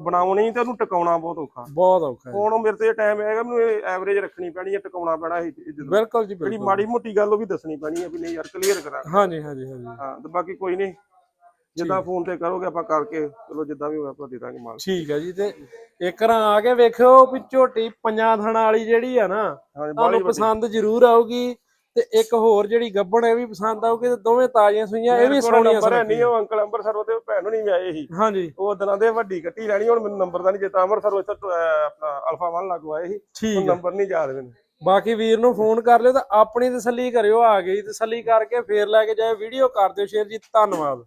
ਬਣਾਉਣੀ ਤੇ ਉਹਨੂੰ ਟਿਕਾਉਣਾ ਬਹੁਤ ਔਖਾ। ਬਹੁਤ ਔਖਾ ਹੁਣ ਉਹ ਮੇਰੇ ਤੇ ਟਾਈਮ ਹੈਗਾ ਮੈਨੂੰ ਐਵਰੇਜ ਰੱਖਣੀ ਪੈਣੀ ਹੈ ਟਿਕਾਉਣਾ ਪੈਣਾ ਇਹ। ਬਿਲਕੁਲ ਜੀ ਜਿਹੜੀ ਮਾੜੀ ਮੋਟੀ ਗੱਲ ਉਹ ਵੀ ਦੱਸਣੀ ਪੈਣੀ ਹੈ ਵੀ ਨਹੀਂ ਯਾਰ ਕਲੀਅਰ ਕਰਾਂ। ਹਾਂਜੀ ਹਾਂਜੀ ਹਾਂਜੀ। ਹਾਂ ਤੇ ਬਾਕੀ ਕੋਈ ਨਹੀਂ। ਜਿੱਦਾਂ ਫੋਨ ਤੇ ਕਰੋਗੇ ਆਪਾਂ ਕਰਕੇ ਚਲੋ ਜਿੱਦਾਂ ਵੀ ਹੋਇਆ ਆਪਾਂ ਦੇ ਦਾਂਗੇ ਮਾਲ। ਠੀਕ ਹੈ ਜੀ ਤੇ ਇੱਕ ਰਾਂ ਆ ਕੇ ਵੇਖਿਓ ਵੀ ਝੋਟੀ ਪੰਜਾਂ ਥਣਾ ਵਾਲੀ ਜਿਹੜੀ ਆ ਨਾ ਤੁਹਾਨੂੰ ਪਸੰਦ ਜ਼ਰੂਰ ਆਊਗੀ। ਤੇ ਇੱਕ ਹੋਰ ਜਿਹੜੀ ਗੱਬਣ ਇਹ ਵੀ ਪਸੰਦ ਆਊਗੀ ਤੇ ਦੋਵੇਂ ਤਾਜ਼ੀਆਂ ਸੂਈਆਂ ਇਹ ਵੀ ਸੋਹਣੀਆਂ ਹੈ ਨਹੀਂ ਉਹ ਅੰਕਲ ਅੰਬਰਸਰ ਉਹਦੇ ਭੈਣ ਨੂੰ ਨਹੀਂ ਆਏ ਸੀ। ਹਾਂਜੀ। ਉਹ ਦਿਨਾਂ ਦੇ ਵੱਡੀ ਕੱਟੀ ਲੈਣੀ ਹੁਣ ਮੈਨੂੰ ਨੰਬਰ ਦਾ ਨਹੀਂ ਚੇਤਾ ਅੰਮ੍ਰਿਤਸਰ ਇੱਥੇ ਆਪਣਾ ਅਲਫਾ ਵਨ ਲੱਗੋ ਆਏ ਸੀ। ਠੀਕ ਨੰਬਰ ਨਹੀਂ ਯਾਦ ਮੈਨੂੰ। ਬਾਕੀ ਵੀਰ ਨੂੰ ਫੋਨ ਕਰ ਲਿਓ ਤਾਂ ਆਪਣੀ ਤਸੱਲੀ ਕਰਿਓ ਆ ਗਈ ਤਸੱਲੀ ਕਰਕੇ ਫੇਰ ਲੈ ਕੇ ਜਾਏ ਵੀਡੀਓ ਕਰ ਦਿਓ ਸ਼ੇਅਰ ਜੀ ਧੰਨਵਾਦ।